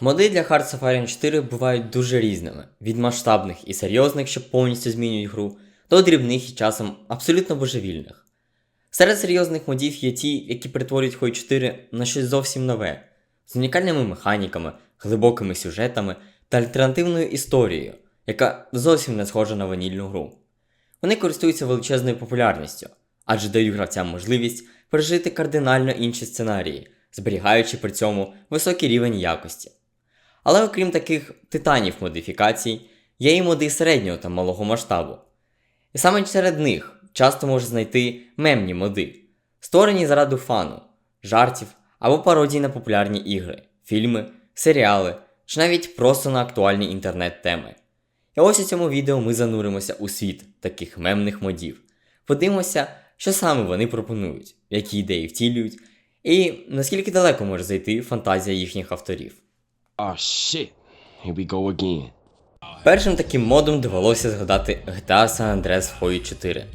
Моди для Hearts of Iron 4 бувають дуже різними: від масштабних і серйозних, що повністю змінюють гру, до дрібних і часом абсолютно божевільних. Серед серйозних модів є ті, які перетворюють Hoi 4 на щось зовсім нове, з унікальними механіками, глибокими сюжетами та альтернативною історією, яка зовсім не схожа на ванільну гру. Вони користуються величезною популярністю, адже дають гравцям можливість пережити кардинально інші сценарії, зберігаючи при цьому високий рівень якості. Але окрім таких титанів модифікацій, є і моди середнього та малого масштабу. І саме серед них часто можна знайти мемні моди, створені заради фану, жартів або пародій на популярні ігри, фільми, серіали чи навіть просто на актуальні інтернет-теми. І ось у цьому відео ми зануримося у світ таких мемних модів. Подивимося, що саме вони пропонують, які ідеї втілюють, і наскільки далеко може зайти фантазія їхніх авторів. Oh shit. Here we go again. Першим таким модом довелося згадати GTA San Andreas в Hoi 4.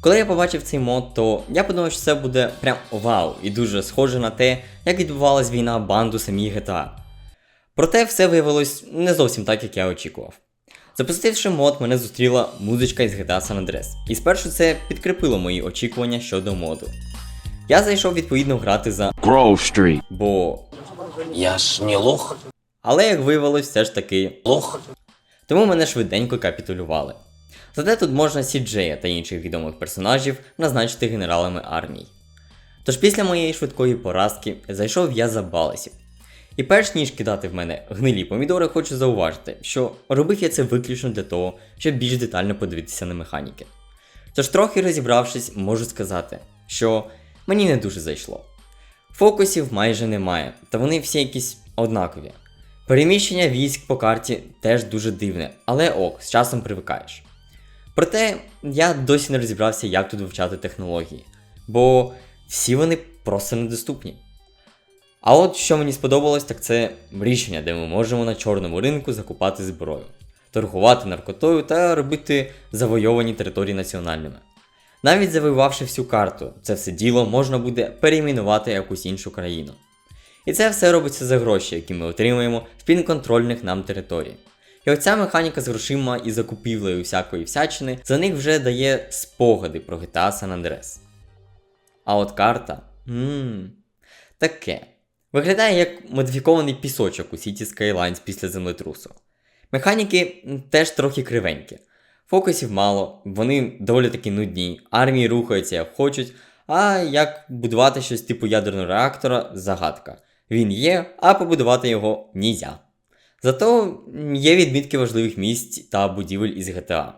Коли я побачив цей мод, то я подумав, що це буде прям вау і дуже схоже на те, як відбувалась війна банду самій GTA. Проте все виявилось не зовсім так, як я очікував. Запустивши мод, мене зустріла музичка із GTA San Andreas, і спершу це підкріпило мої очікування щодо моду. Я зайшов відповідно грати за Grove Street. бо. Я ж не лох, Але як виявилось, все ж таки лох. тому мене швиденько капітулювали. Зате тут можна Сіджея та інших відомих персонажів назначити генералами армій. Тож після моєї швидкої поразки зайшов я за баласів. І перш ніж кидати в мене гнилі помідори, хочу зауважити, що робив я це виключно для того, щоб більш детально подивитися на механіки. Тож трохи розібравшись, можу сказати, що мені не дуже зайшло. Фокусів майже немає, та вони всі якісь однакові. Переміщення військ по карті теж дуже дивне, але ок, з часом привикаєш. Проте я досі не розібрався, як тут вивчати технології, бо всі вони просто недоступні. А от що мені сподобалось, так це рішення, де ми можемо на чорному ринку закупати зброю, торгувати наркотою та робити завойовані території національними. Навіть завоювавши всю карту, це все діло можна буде перейменувати якусь іншу країну. І це все робиться за гроші, які ми отримуємо в підконтрольних нам територій. І оця механіка з грошима і закупівлею всякої всячини за них вже дає спогади про GTA San Andreas. А от карта. Ммм. Таке. Виглядає як модифікований пісочок у City Skylines після землетрусу. Механіки теж трохи кривенькі. Фокусів мало, вони доволі таки нудні, армії рухаються як хочуть, а як будувати щось типу ядерного реактора загадка. Він є, а побудувати його нізя. Зато є відмітки важливих місць та будівель із GTA.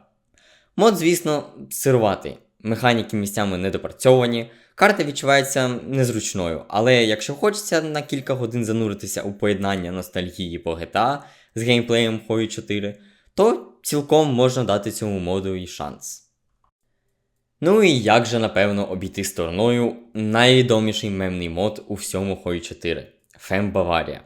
Мод, звісно, сируватий. Механіки місцями недопрацьовані, карта відчувається незручною, але якщо хочеться на кілька годин зануритися у поєднання ностальгії по GTA з геймплеєм Hoi 4, то цілком можна дати цьому моду і шанс. Ну і як же, напевно, обійти стороною найвідоміший мемний мод у всьому Hoi 4 Фем Баварія.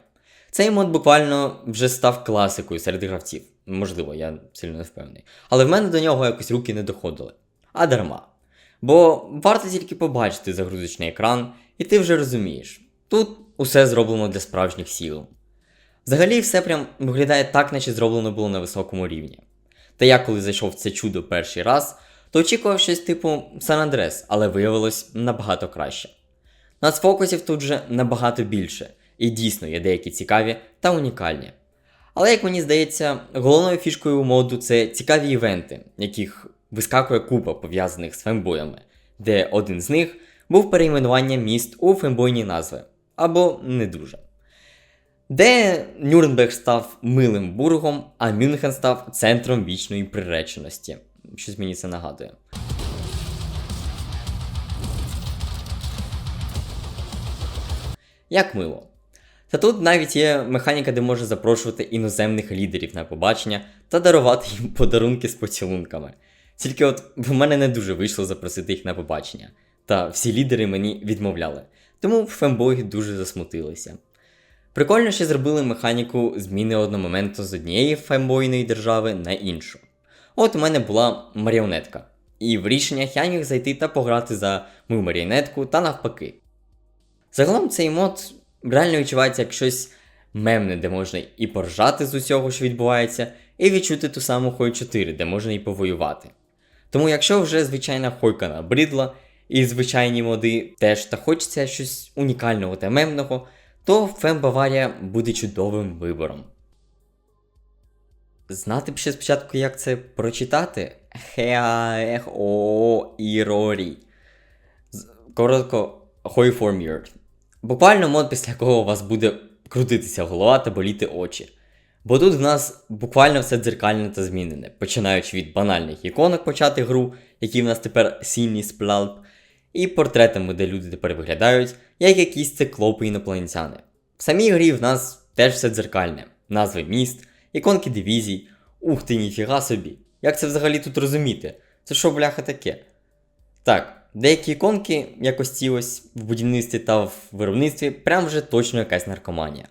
Цей мод буквально вже став класикою серед гравців. Можливо, я сильно не впевнений. Але в мене до нього якось руки не доходили. А дарма. Бо варто тільки побачити загрузочний екран, і ти вже розумієш, тут усе зроблено для справжніх сіл. Взагалі, все прям виглядає так, наче зроблено було на високому рівні. Та я коли зайшов в це чудо перший раз, то очікував щось типу Сан Андрес, але виявилось набагато краще. Нацфокусів тут же набагато більше, і дійсно є деякі цікаві та унікальні. Але як мені здається, головною фішкою моду це цікаві івенти, яких вискакує купа пов'язаних з фембоями, де один з них був перейменування міст у фембойні назви, або не дуже. Де Нюрнберг став милим бургом, а Мюнхен став центром вічної приреченості. Щось мені це нагадує. Як мило. Та тут навіть є механіка, де можна запрошувати іноземних лідерів на побачення та дарувати їм подарунки з поцілунками. Тільки от в мене не дуже вийшло запросити їх на побачення, та всі лідери мені відмовляли, тому фембої дуже засмутилися. Прикольно, що зробили механіку зміни одномоменту з однієї фембойної держави на іншу. От у мене була маріонетка, і в рішеннях я міг зайти та пограти за мою маріонетку та навпаки. Загалом цей мод реально відчувається як щось мемне, де можна і поржати з усього, що відбувається, і відчути ту саму Хой 4, де можна і повоювати. Тому якщо вже звичайна хойка набридла, і звичайні моди теж та хочеться щось унікального та мемного, то Фем Баварія буде чудовим вибором. Знати б ще спочатку, як це прочитати? Хеа ех о і рорі. З- Коротко, Хойформір. Буквально мод, після якого у вас буде крутитися голова та боліти очі. Бо тут в нас буквально все дзеркальне та змінене, починаючи від банальних іконок почати гру, які в нас тепер сильні сплалп, і портретами, де люди тепер виглядають, як якісь циклопи інопланетяни. В самій грі в нас теж все дзеркальне, назви міст, іконки дивізій. Ух ти, ніфіга собі. Як це взагалі тут розуміти? Це що, бляха, таке? Так, деякі іконки, якось ці ось в будівництві та в виробництві, прям вже точно якась наркоманія.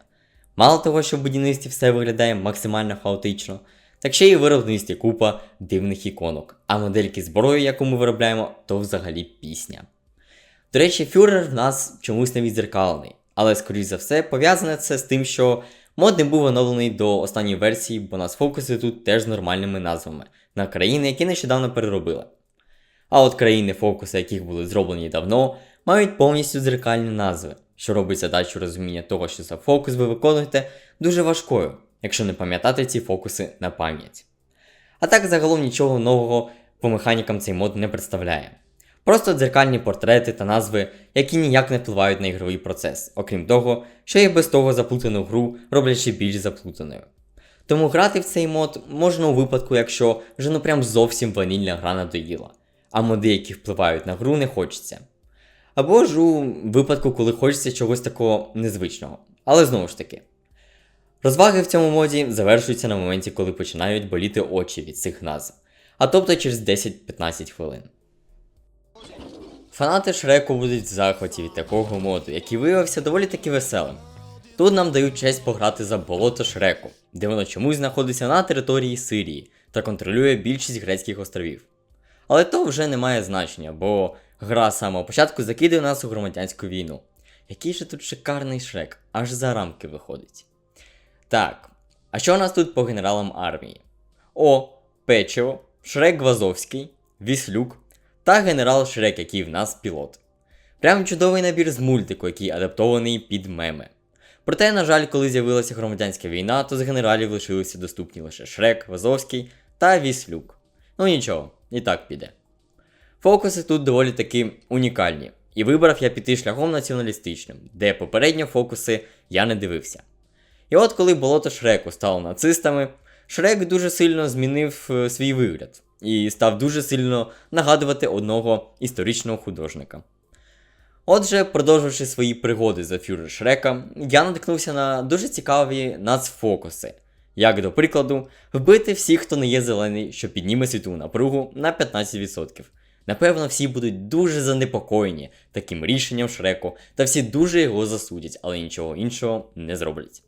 Мало того, що в будівництві все виглядає максимально хаотично, так ще й у виробництві купа дивних іконок, а модельки зброї, яку ми виробляємо, то взагалі пісня. До речі, фюрер в нас чомусь не відзеркалений, але скоріш за все пов'язане це з тим, що мод не був оновлений до останньої версії, бо нас фокуси тут теж нормальними назвами на країни, які нещодавно переробили. А от країни, фокуси, яких були зроблені давно, мають повністю дзеркальні назви, що робить задачу розуміння того, що за фокус ви виконуєте, дуже важкою, якщо не пам'ятати ці фокуси на пам'ять. А так загалом нічого нового по механікам цей мод не представляє. Просто дзеркальні портрети та назви, які ніяк не впливають на ігровий процес, окрім того, що і без того заплутану гру роблять ще більш заплутаною. Тому грати в цей мод можна у випадку, якщо вже ну прям зовсім ванільна гра надоїла, а моди, які впливають на гру, не хочеться. Або ж у випадку, коли хочеться чогось такого незвичного. Але знову ж таки, розваги в цьому моді завершуються на моменті, коли починають боліти очі від цих назв, а тобто через 10-15 хвилин. Фанати Шреку будуть в захваті від такого моду, який виявився доволі таки веселим. Тут нам дають честь пограти за болото Шреку, де воно чомусь знаходиться на території Сирії та контролює більшість грецьких островів. Але то вже не має значення, бо гра з самого початку закидує нас у громадянську війну. Який же тут шикарний шрек, аж за рамки виходить. Так, а що у нас тут по генералам армії? О, Печиво, Шрек Вазовський, Віслюк та генерал Шрек, який в нас пілот. Прям чудовий набір з мультику, який адаптований під меми. Проте, на жаль, коли з'явилася громадянська війна, то з генералів лишилися доступні лише Шрек, Вазовський та Віслюк. Ну нічого, і так піде. Фокуси тут доволі таки унікальні, і вибрав я піти шляхом націоналістичним, де попередньо фокуси я не дивився. І от коли болото Шреку стало нацистами, Шрек дуже сильно змінив е, свій вигляд і став дуже сильно нагадувати одного історичного художника. Отже, продовживши свої пригоди за фюрер Шрека, я наткнувся на дуже цікаві нацфокуси. Як до прикладу, вбити всіх, хто не є зелений, що підніме світову напругу на 15%. Напевно, всі будуть дуже занепокоєні таким рішенням Шреку, та всі дуже його засудять, але нічого іншого не зроблять.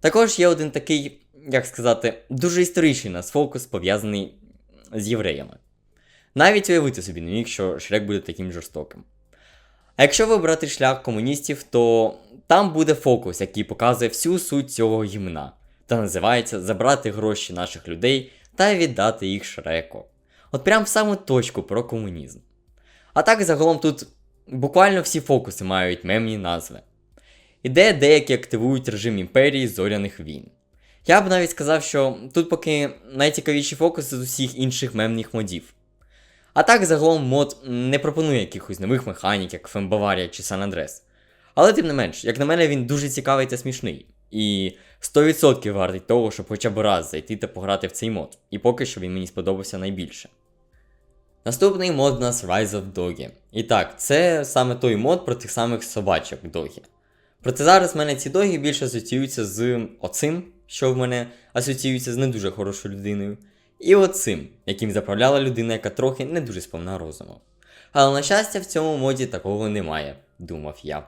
Також є один такий, як сказати, дуже історичний нацфокус, пов'язаний з євреями. Навіть уявити собі не міг, що Шрек буде таким жорстоким. А якщо вибрати шлях комуністів, то там буде фокус, який показує всю суть цього гімна, та називається Забрати гроші наших людей та віддати їх Шреку. От прям в саму точку про комунізм. А так загалом тут буквально всі фокуси мають мемні назви. Ідея деякі активують режим імперії зоряних війн. Я б навіть сказав, що тут поки найцікавіші фокуси з усіх інших мемних модів. А так загалом мод не пропонує якихось нових механік, як Фембаварія чи Сан Андрес. Але тим не менш, як на мене, він дуже цікавий та смішний. І 100% вартий того, щоб хоча б раз зайти та пограти в цей мод. І поки що він мені сподобався найбільше. Наступний мод у нас Rise of Doggy. І так, це саме той мод про тих самих собачок догі. Проте зараз в мене ці доги більше асоціюються з оцим, що в мене асоціюється з не дуже хорошою людиною, і оцим, яким заправляла людина, яка трохи не дуже сповна розуму. Але на щастя, в цьому моді такого немає, думав я.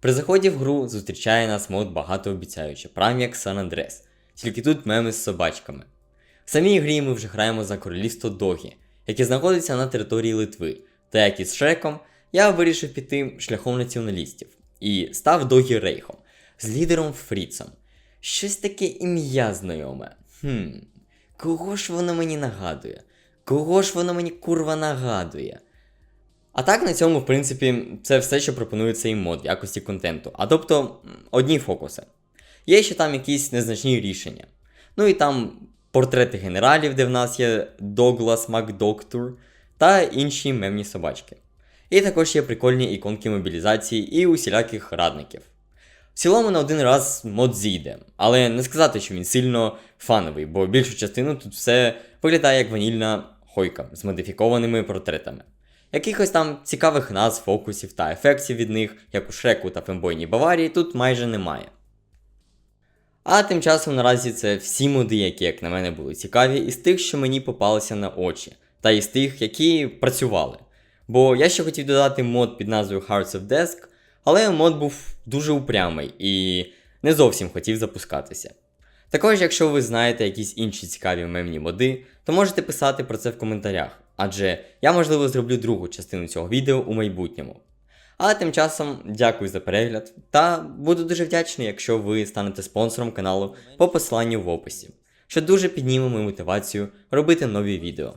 При заході в гру зустрічає нас мод багатообіцяючий, прям як Сан Андрес, тільки тут меми з собачками. В самій грі ми вже граємо за королівство Догі, яке знаходиться на території Литви, та як і з Шреком, я вирішив піти шляхом націоналістів і став Догі Рейхом з лідером Фріцем, Щось таке ім'я знайоме. Хм. Кого ж воно мені нагадує? Кого ж воно мені курва нагадує? А так на цьому, в принципі, це все, що пропонує цей мод якості контенту. А тобто, одні фокуси. Є ще там якісь незначні рішення. Ну і там портрети генералів, де в нас є Доглас Макдоктур та інші мемні собачки. І також є прикольні іконки мобілізації і усіляких радників. В цілому на один раз мод зійде, але не сказати, що він сильно фановий, бо більшу частину тут все виглядає як ванільна хойка з модифікованими портретами. Якихось там цікавих назв, фокусів та ефектів від них, як у Шреку та Фембойній Баварії, тут майже немає. А тим часом наразі це всі моди, які, як на мене, були цікаві, із тих, що мені попалися на очі, та із тих, які працювали. Бо я ще хотів додати мод під назвою Hearts of Desk, але мод був дуже упрямий і не зовсім хотів запускатися. Також, якщо ви знаєте якісь інші цікаві мемні моди, то можете писати про це в коментарях, адже я, можливо, зроблю другу частину цього відео у майбутньому. Але тим часом дякую за перегляд та буду дуже вдячний, якщо ви станете спонсором каналу по посиланню в описі, що дуже підніме мою мотивацію робити нові відео.